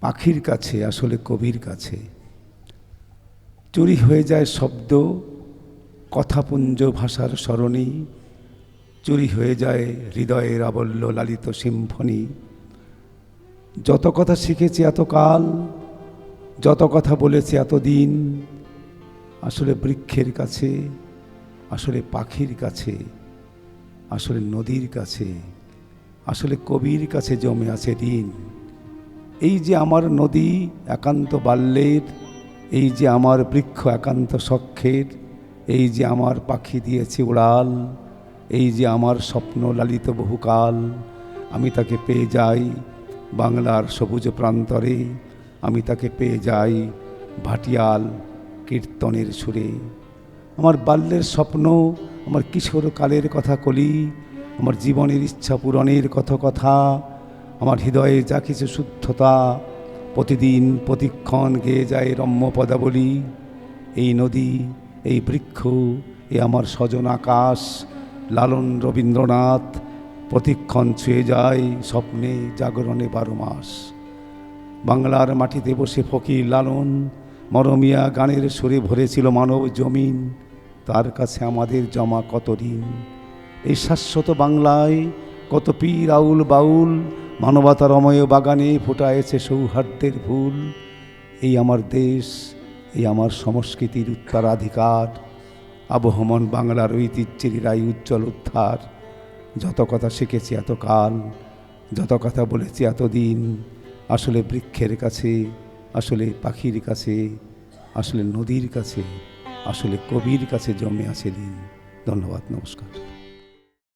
পাখির কাছে, আসলে কবির কাছে। চুরি হয়ে যায় শব্দ, কথাপুঞ্জ ভাষার স্মরণী চুরি হয়ে যায় হৃদয়ের আবল্য লালিত সিম্ফনি। যত কথা শিখেছি এতকাল যত কথা বলেছি এতদিন আসলে বৃক্ষের কাছে, আসলে পাখির কাছে, আসলে নদীর কাছে, আসলে কবির কাছে জমে আছে ঋণ এই যে আমার নদী একান্ত বাল্যের, এই যে আমার বৃক্ষ একান্ত সখ্যের এই যে আমার পাখি দিয়েছে উড়াল, এই যে আমার স্বপ্ন লালিত বহুকাল, আমি তাকে পেয়ে যাই বাংলার সবুজ প্রান্তরে, আমি তাকে পেয়ে যাই ভাটিয়াল কীর্তনের সুরে। আমার বাল্যের স্বপ্ন, আমার কিশোর কালের কথা কলি, আমার জীবনের ইচ্ছা পূরণের কত কথা আমার হৃদয়ে যা কিছু শুদ্ধতা প্রতিদিন প্রতিক্ষণ গেয়ে যায় রম্য পদাবলী। এই নদী, এই বৃক্ষ, এ আমার স্বজন আকাশ, লালন রবীন্দ্রনাথ, প্রতিক্ষণ ছুঁয়ে যায় স্বপ্নে জাগরণে বারো মাস। বাংলার মাটিতে বসে ফকির লালন, মরমিয়া গানের সুরে ভরেছিল মানব জমিন, তার কাছে আমাদের জমা কত ঋণ? এই শাশ্বত বাংলায় কত পীর আউল বাউল মানবতারময় বাগানে ফোটায়েছে সৌহার্দ্যের ফুল। এই আমার দেশ, এই আমার সংস্কৃতির উত্তরাধিকার। আবহমান বাংলার ঐতিহ্যের রায় উজ্জ্বল উদ্ধার। যত কথা শিখেছি এতকাল, যত কথা বলেছি এতদিন। আসলে বৃক্ষের কাছে, আসলে পাখির কাছে, আসলে নদীর কাছে, আসলে কবির কাছে জমে আছে দিন। ধন্যবাদ, নমস্কার।